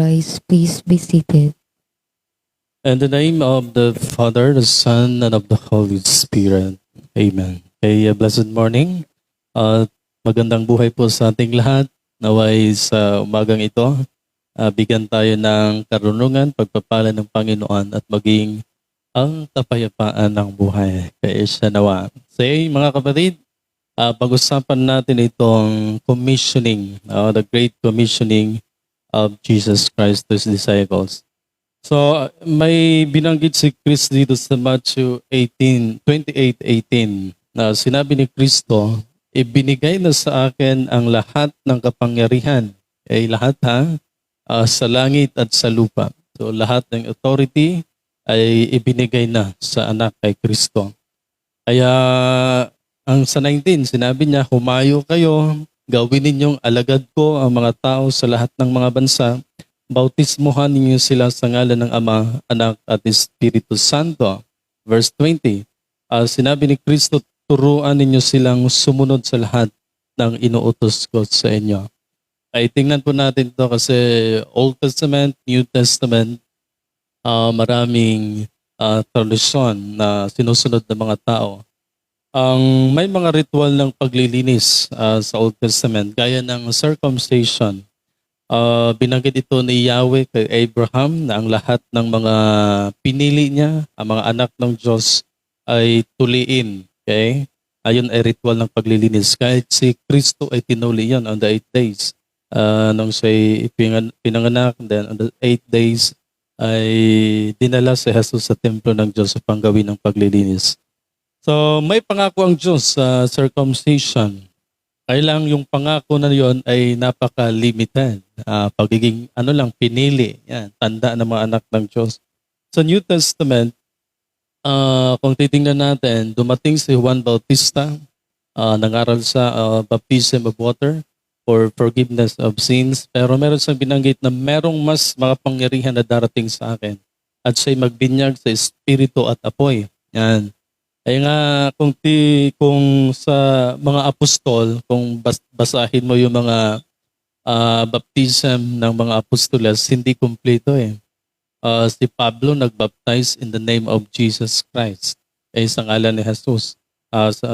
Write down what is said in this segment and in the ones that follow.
Christ. Please be seated. In the name of the Father, the Son, and of the Holy Spirit. Amen. Okay, uh, blessed morning. Uh, magandang buhay po sa ating lahat. Naway sa umagang ito, uh, bigyan tayo ng karunungan, pagpapala ng Panginoon at maging ang kapayapaan ng buhay. Kaya siya nawa. Say, mga kapatid, uh, pag-usapan natin itong commissioning, uh, the great commissioning of Jesus Christ to His disciples. So, uh, may binanggit si Chris dito sa Matthew 18, 28:18 na sinabi ni Kristo, ibinigay na sa akin ang lahat ng kapangyarihan. Ay lahat ha, ah, sa langit at sa lupa. So, lahat ng authority ay ibinigay na sa anak kay Kristo. Kaya, ang sa 19, sinabi niya, humayo kayo, gawin ninyong alagad ko ang mga tao sa lahat ng mga bansa, bautismuhan ninyo sila sa ngalan ng Ama, Anak at Espiritu Santo. Verse 20, ah, sinabi ni Kristo, turuan ninyo silang sumunod sa lahat ng inuutos ko sa inyo. Ay tingnan po natin to kasi Old Testament, New Testament, ah, maraming ah, tradisyon na sinusunod ng mga tao. Ang may mga ritual ng paglilinis ah, sa Old Testament gaya ng circumcision. Ah, binanggit ito ni Yahweh kay Abraham na ang lahat ng mga pinili niya, ang mga anak ng Diyos ay tuliin. Okay? Ayun ay ritual ng paglilinis. Kahit si Kristo ay tinuli yan on the eight days. Ah, nung siya pinang- pinanganak, then on the eight days ay dinala si Jesus sa templo ng Diyos sa panggawin ng paglilinis. So may pangako ang Diyos sa circumcision. Kailang yung pangako na yon ay napaka-limited. Ah, pagiging ano lang, pinili. Yan, tanda ng mga anak ng Diyos. Sa New Testament, ah, kung titingnan natin, dumating si Juan Bautista, ah, nangaral sa ah, baptism of water for forgiveness of sins. Pero meron siyang binanggit na merong mas makapangyarihan na darating sa akin. At siya'y magbinyag sa espiritu at apoy. Yan. Ay nga kung ti kung sa mga apostol, kung bas, basahin mo yung mga ah, baptism ng mga apostoles, hindi kumpleto eh. Ah, si Pablo nagbaptize in the name of Jesus Christ. Ay sa ngalan ni Jesus. Ah, sa,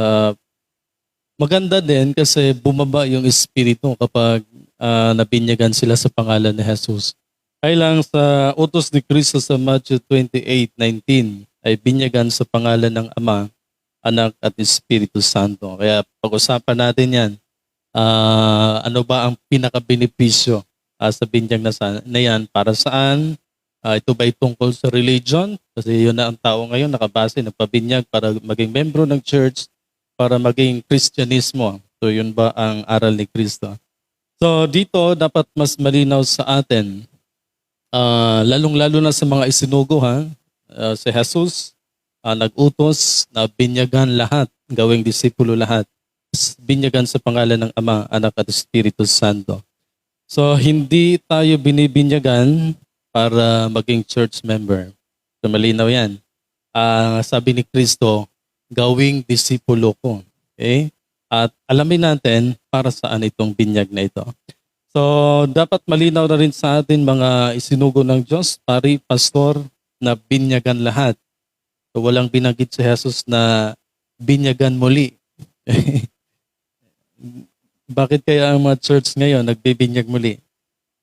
maganda din kasi bumaba yung espiritu kapag ah, nabinyagan sila sa pangalan ni Jesus. Ay lang sa utos ni Kristo sa Matthew 28:19 ay binyagan sa pangalan ng Ama, Anak at Espiritu Santo. Kaya pag-usapan natin yan. Ah, ano ba ang pinaka-benepisyo ah, sa binyag na, sa, na yan? Para saan? Ah, ito ba'y tungkol sa religion? Kasi yun na ang tao ngayon nakabase, nagpabinyag para maging membro ng church, para maging Kristyanismo. So yun ba ang aral ni Kristo? So dito dapat mas malinaw sa atin, ah, lalong-lalo na sa mga isinugo ha, Ah, si Jesus ah, nag-utos na binyagan lahat, gawing disipulo lahat. Binyagan sa pangalan ng Ama, Anak at Espiritu Santo. So hindi tayo binibinyagan para maging church member. So malinaw yan. Ah, sabi ni Kristo, gawing disipulo ko. Okay? At alamin natin para saan itong binyag na ito. So, dapat malinaw na rin sa atin mga isinugo ng Diyos, pari, pastor, na binyagan lahat. So, walang binanggit si Jesus na binyagan muli. Bakit kaya ang mga church ngayon nagbibinyag muli?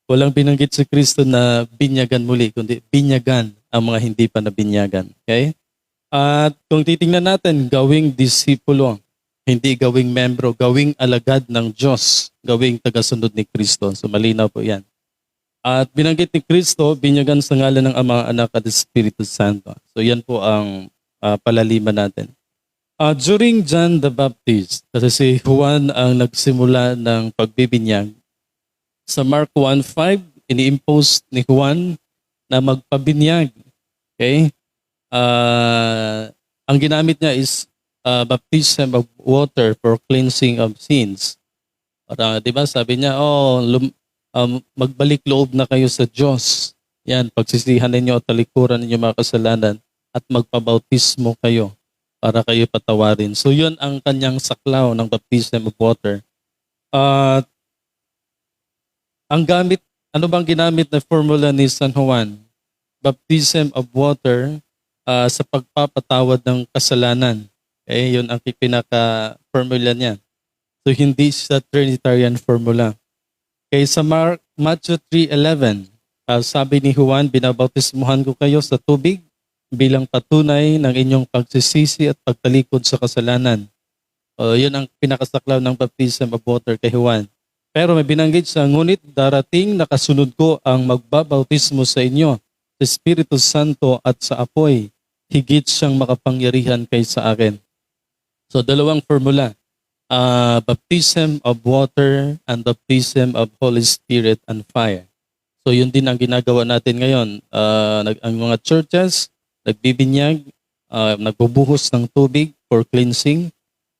Walang binanggit si Kristo na binyagan muli, kundi binyagan ang mga hindi pa nabinyagan. Okay? At kung titingnan natin, gawing disipulo, hindi gawing membro, gawing alagad ng Diyos, gawing tagasunod ni Kristo. So malinaw po yan. At binanggit ni Kristo, binyagan sa ngalan ng Ama, Anak at Espiritu Santo. So yan po ang ah, palaliman natin. Ah, during John the Baptist, kasi si Juan ang nagsimula ng pagbibinyag, sa Mark 1.5, ini-impose ni Juan na magpabinyag. Okay? Ah, ang ginamit niya is ah, baptism of water for cleansing of sins. Para, di ba, sabi niya, oh, lum- um, magbalik loob na kayo sa Diyos. Yan, pagsisihan ninyo at talikuran ninyo mga kasalanan at magpabautismo kayo para kayo patawarin. So yun ang kanyang saklaw ng baptism of water. At ang gamit ano bang ginamit na formula ni San Juan? Baptism of water ah, sa pagpapatawad ng kasalanan. Okay, yun ang pinaka-formula niya. So, hindi siya Trinitarian formula. Okay, sa Mark, Matthew 3.11, ah, sabi ni Juan, binabautismuhan ko kayo sa tubig bilang patunay ng inyong pagsisisi at pagtalikod sa kasalanan. O, yun ang pinakasaklaw ng baptism of water kay Juan. Pero may binanggit siya, ngunit darating na kasunod ko ang magbabautismo sa inyo sa Espiritu Santo at sa apoy. Higit siyang makapangyarihan kay sa akin. So dalawang formula. Ah, baptism of water and baptism of Holy Spirit and fire. So yun din ang ginagawa natin ngayon. Ah, nag, ang mga churches, nagbibinyag, ah, nagbubuhos ng tubig for cleansing.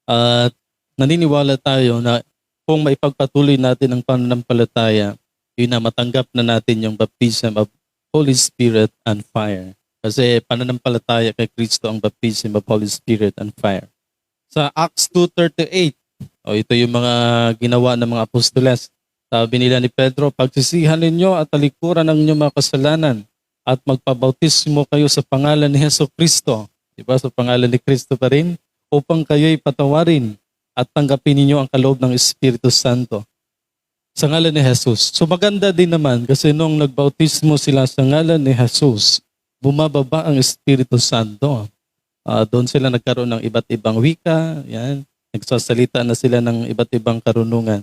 At naniniwala tayo na kung maipagpatuloy natin ang pananampalataya, yun na matanggap na natin yung baptism of Holy Spirit and fire. Kasi pananampalataya kay Kristo ang baptism of Holy Spirit and fire. Sa Acts 2.38, o ito yung mga ginawa ng mga apostoles. Sabi nila ni Pedro, pagsisihan ninyo at talikuran ng inyong mga kasalanan at magpabautismo kayo sa pangalan ni Heso Kristo. Diba? Sa pangalan ni Kristo pa rin, upang kayo'y patawarin at tanggapin ninyo ang kaloob ng Espiritu Santo sa ngalan ni Jesus. So maganda din naman kasi nung nagbautismo sila sa ngalan ni Jesus, bumababa ang Espiritu Santo. Ah, doon sila nagkaroon ng iba't ibang wika, yan. Nagsasalita na sila ng iba't ibang karunungan.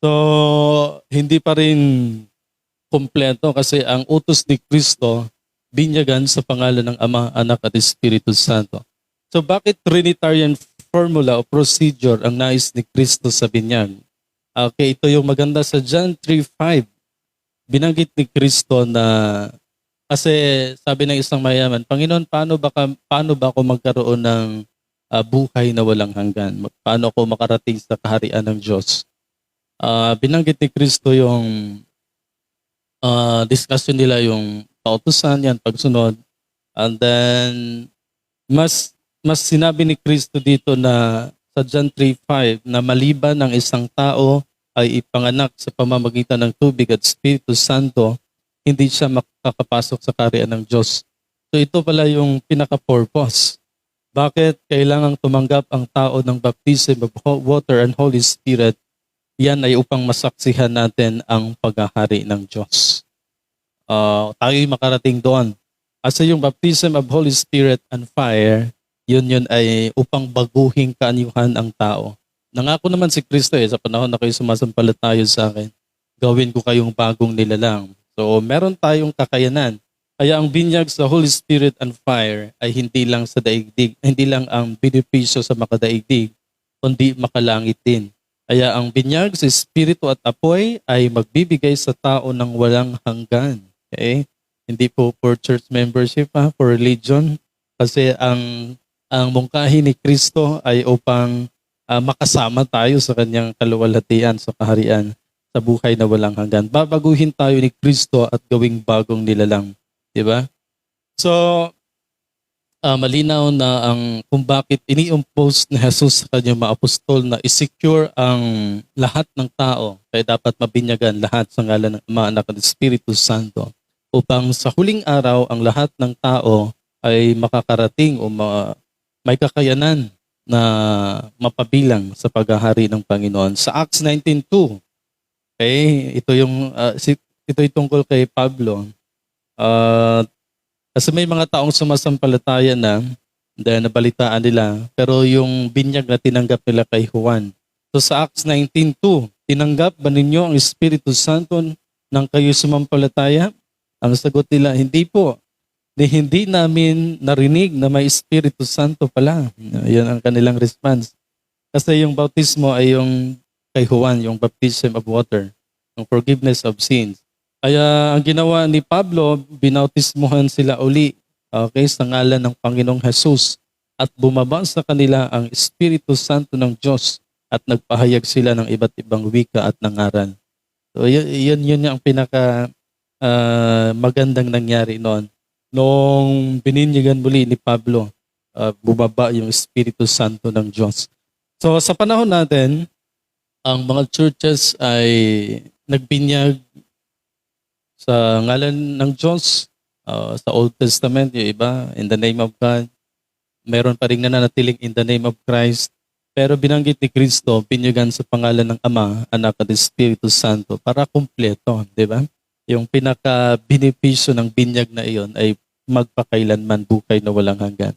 So, hindi pa rin kompleto kasi ang utos ni Kristo binyagan sa pangalan ng Ama, Anak at Espiritu Santo. So bakit Trinitarian formula o procedure ang nais ni Kristo sa binyag? Okay, ito yung maganda sa John 3.5. Binanggit ni Kristo na kasi sabi ng isang mayaman, Panginoon, paano ba, paano ba ako magkaroon ng ah, buhay na walang hanggan? Paano ako makarating sa kaharian ng Diyos? Ah, binanggit ni Kristo yung ah, discussion nila yung kautusan, yan, pagsunod. And then, mas mas sinabi ni Kristo dito na sa John 3.5 na maliban ng isang tao ay ipanganak sa pamamagitan ng tubig at Espiritu Santo, hindi siya makakapasok sa kaharian ng Diyos. So ito pala yung pinaka-purpose. Bakit kailangang tumanggap ang tao ng baptism of water and Holy Spirit? Yan ay upang masaksihan natin ang paghahari ng Diyos. Uh, tayo'y makarating doon. Kasi yung baptism of Holy Spirit and fire, yun yun ay upang baguhin kaanyuhan ang tao. Nangako naman si Kristo eh, sa panahon na kayo sumasampalataya sa akin, gawin ko kayong bagong nilalang. So meron tayong kakayanan. Kaya ang binyag sa Holy Spirit and fire ay hindi lang sa daigdig, hindi lang ang benepisyo sa makadaigdig, kundi makalangit din. Kaya ang binyag sa Espiritu at apoy ay magbibigay sa tao ng walang hanggan. Okay? Hindi po for church membership ha, for religion. Kasi ang ang mungkahi ni Kristo ay upang ah, makasama tayo sa kanyang kaluwalhatian sa kaharian sa buhay na walang hanggan. Babaguhin tayo ni Kristo at gawing bagong nilalang. Di ba? So, ah, malinaw na ang kung bakit ini-impose ni Jesus sa kanyang mga apostol na isecure ang lahat ng tao. Kaya dapat mabinyagan lahat sa ngalan ng Ama, Anak at Espiritu Santo upang sa huling araw ang lahat ng tao ay makakarating o ma- may kakayanan na mapabilang sa paghahari ng Panginoon. Sa Acts 19.2, okay, ito yung si, ito yung tungkol kay Pablo. Uh, kasi may mga taong sumasampalataya na dahil nabalitaan nila, pero yung binyag na tinanggap nila kay Juan. So sa Acts 19.2, tinanggap ba ninyo ang Espiritu Santo nang kayo sumampalataya? Ang sagot nila, hindi po. Di hindi namin narinig na may Espiritu Santo pala. Yan ang kanilang response. Kasi yung bautismo ay yung kay Juan, yung baptism of water, yung forgiveness of sins. Kaya ang ginawa ni Pablo, binautismuhan sila uli okay, sa ngalan ng Panginoong Jesus at bumaba sa kanila ang Espiritu Santo ng Diyos at nagpahayag sila ng iba't ibang wika at nangaral. So yun, yun, yun ang pinaka ah, magandang nangyari noon. Nung bininyagan muli ni Pablo, ah, bumaba yung Espiritu Santo ng Diyos. So sa panahon natin, ang mga churches ay nagbinyag sa ngalan ng Diyos. Uh, sa Old Testament, yung iba, in the name of God. Meron pa rin nananatiling in the name of Christ. Pero binanggit ni Kristo, pinyugan sa pangalan ng Ama, Anak at Espiritu Santo para kumpleto, di ba? Yung pinaka-benepisyo ng binyag na iyon ay magpakailanman bukay na walang hanggan.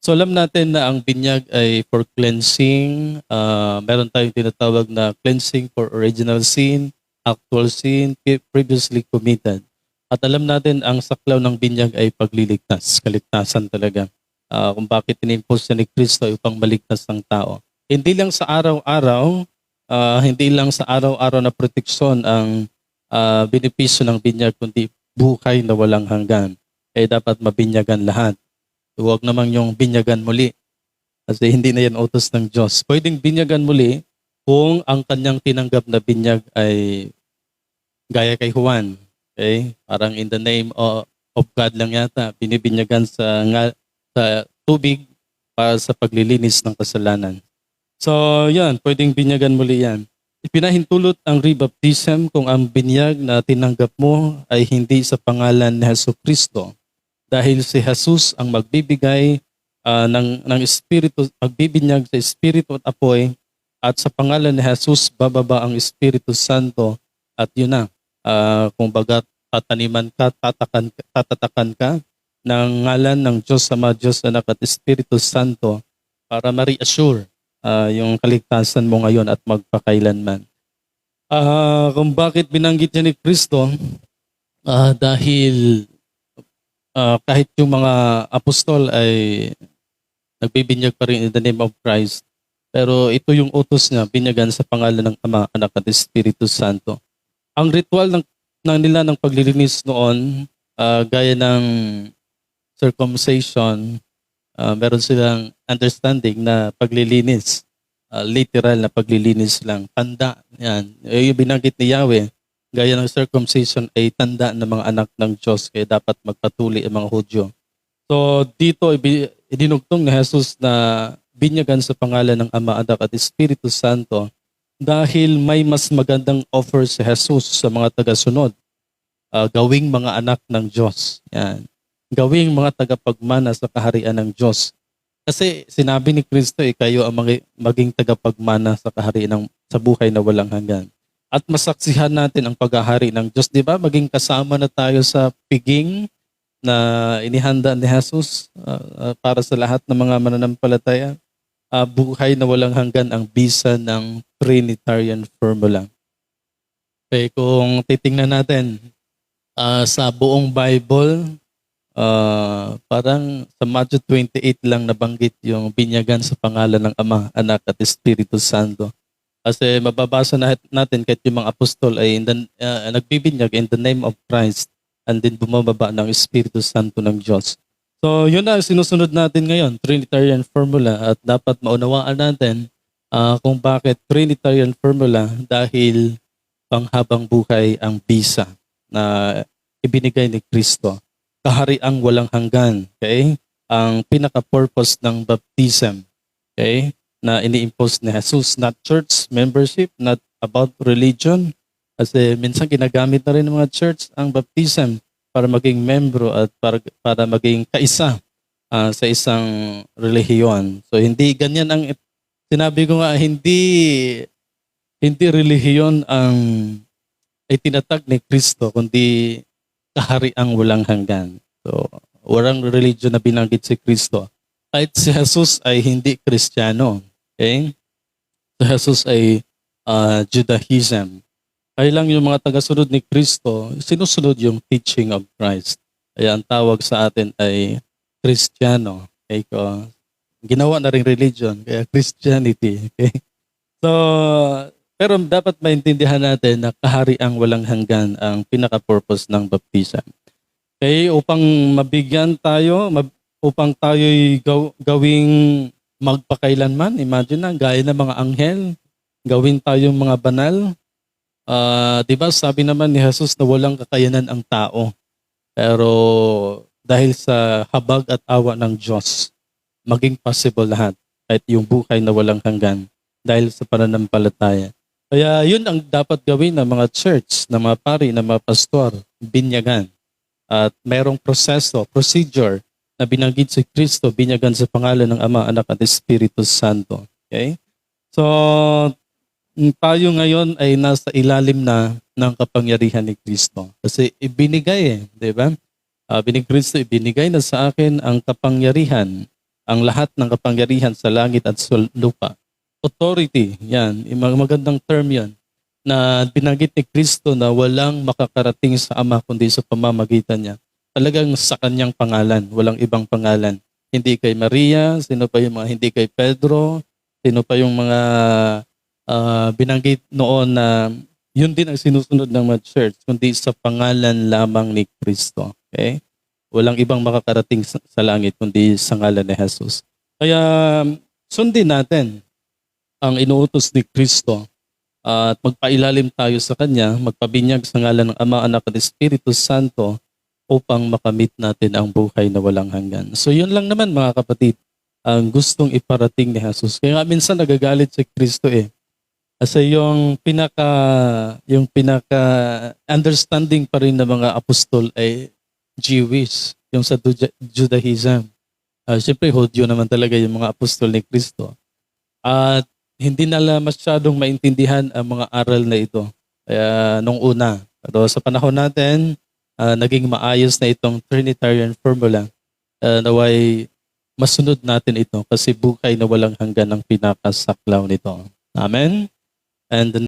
So alam natin na ang binyag ay for cleansing. Uh, meron tayong tinatawag na cleansing for original sin, actual sin, previously committed. At alam natin ang saklaw ng binyag ay pagliligtas, kaligtasan talaga. Uh, kung bakit tinimpos siya ni Kristo upang maligtas ng tao. Hindi lang sa araw-araw, uh, hindi lang sa araw-araw na proteksyon ang uh, benepisyo ng binyag, kundi buhay na walang hanggan. Eh dapat mabinyagan lahat. Huwag namang yung binyagan muli. Kasi hindi na yan utos ng Diyos. Pwedeng binyagan muli kung ang kanyang tinanggap na binyag ay gaya kay Juan. Okay? Parang in the name of, God lang yata, binibinyagan sa, nga, sa tubig para sa paglilinis ng kasalanan. So, yan, pwedeng binyagan muli yan. Ipinahintulot ang rebaptism kung ang binyag na tinanggap mo ay hindi sa pangalan ni Heso Kristo dahil si Jesus ang magbibigay uh, ng, ng Espiritu, magbibinyag sa Espiritu at apoy at sa pangalan ni Jesus bababa ang Espiritu Santo at yun na, uh, kung baga tataniman ka, tatakan, tatatakan ka ng ngalan ng Diyos Ama, Diyos Anak at Espiritu Santo para ma-reassure uh, yung kaligtasan mo ngayon at magpakailanman. Uh, kung bakit binanggit niya ni Kristo, uh, dahil uh, kahit yung mga apostol ay nagbibinyag pa rin in the name of Christ, pero ito yung utos niya, binyagan sa pangalan ng Ama, Anak at Espiritu Santo. Ang ritual ng, ng nila ng paglilinis noon, uh, gaya ng circumcision, uh, meron silang understanding na paglilinis, uh, literal na paglilinis lang, tanda, yan. Yung binanggit ni Yahweh, gaya ng circumcision ay tanda ng mga anak ng Diyos kaya dapat magpatuli ang mga Hudyo. So dito idinugtong ni Jesus na binyagan sa pangalan ng Ama, Anak at Espiritu Santo dahil may mas magandang offer si Jesus sa mga tagasunod. Uh, gawing mga anak ng Diyos. Yan. Gawing mga tagapagmana sa kaharian ng Diyos. Kasi sinabi ni Kristo, eh, kayo ang maging tagapagmana sa kaharian ng, sa buhay na walang hanggan at masaksihan natin ang paghahari ng Diyos. Di ba? Maging kasama na tayo sa piging na inihanda ni Jesus uh, uh, para sa lahat ng mga mananampalataya. Uh, buhay na walang hanggan ang bisa ng Trinitarian formula. Okay, kung titingnan natin uh, sa buong Bible, uh, parang sa Matthew 28 lang nabanggit yung binyagan sa pangalan ng Ama, Anak at Espiritu Santo. Kasi mababasa na natin kahit yung mga apostol ay in the, uh, nagbibinyag in the name of Christ and then bumababa ng Espiritu Santo ng Diyos. So yun na sinusunod natin ngayon, Trinitarian formula at dapat maunawaan natin uh, kung bakit Trinitarian formula dahil panghabang buhay ang bisa na ibinigay ni Kristo. Kahariang walang hanggan. Okay? Ang pinaka-purpose ng baptism. Okay? na ini-impose ni Jesus, not church membership, not about religion. Kasi minsan ginagamit na rin ng mga church ang baptism para maging membro at para, para maging kaisa uh, sa isang relihiyon. So hindi ganyan ang sinabi ko nga hindi hindi relihiyon ang ay tinatag ni Kristo kundi kahariang walang hanggan. So walang religion na binanggit si Kristo. Kahit si Jesus ay hindi Kristiyano. Okay? So Jesus ay uh, Judaism. Kaya lang yung mga tagasunod ni Kristo, sinusunod yung teaching of Christ. Kaya ang tawag sa atin ay Kristiyano. Okay? Ko, ginawa na rin religion, kaya Christianity. Okay? So, pero dapat maintindihan natin na kahariang walang hanggan ang pinaka-purpose ng baptism. Okay, upang mabigyan tayo, mab- upang tayo'y gaw- gawing magpakailanman. Imagine na, gaya ng mga anghel, gawin tayong mga banal. Uh, di ba sabi naman ni Jesus na walang kakayanan ang tao. Pero dahil sa habag at awa ng Diyos, maging possible lahat. Kahit yung buhay na walang hanggan dahil sa pananampalataya. Kaya yun ang dapat gawin ng mga church, ng mga pari, ng mga pastor, binyagan. At mayroong proseso, procedure na binanggit si Kristo, binyagan sa pangalan ng Ama, Anak at Espiritu Santo. Okay? So, tayo ngayon ay nasa ilalim na ng kapangyarihan ni Kristo. Kasi ibinigay eh, di ba? Sabi ni Kristo, ibinigay na sa akin ang kapangyarihan, ang lahat ng kapangyarihan sa langit at sa lupa. Authority, yan, magandang term yan, na binanggit ni Kristo na walang makakarating sa Ama kundi sa pamamagitan niya. Talagang sa kanyang pangalan, walang ibang pangalan. Hindi kay Maria, sino pa yung mga hindi kay Pedro, sino pa yung mga ah, binanggit noon na yun din ang sinusunod ng mga church, kundi sa pangalan lamang ni Kristo. Okay? Walang ibang makakarating sa, langit kundi sa ngalan ni Jesus. Kaya sundin natin ang inuutos ni Kristo at magpailalim tayo sa Kanya, magpabinyag sa ngalan ng Ama, Anak at Espiritu Santo upang makamit natin ang buhay na walang hanggan. So yun lang naman mga kapatid, ang gustong iparating ni Jesus. Kaya nga minsan nagagalit si Kristo eh. Kasi yung pinaka yung pinaka understanding pa rin ng mga apostol ay Jewish, yung sa Juda- Judaism. Uh, Siyempre, Hodyo naman talaga yung mga apostol ni Kristo. At hindi nila masyadong maintindihan ang mga aral na ito. Kaya nung una. Pero sa panahon natin, ah, naging maayos na itong Trinitarian formula. Uh, naway masunod natin ito kasi buhay na walang hanggan ang pinakasaklaw nito. Amen? And the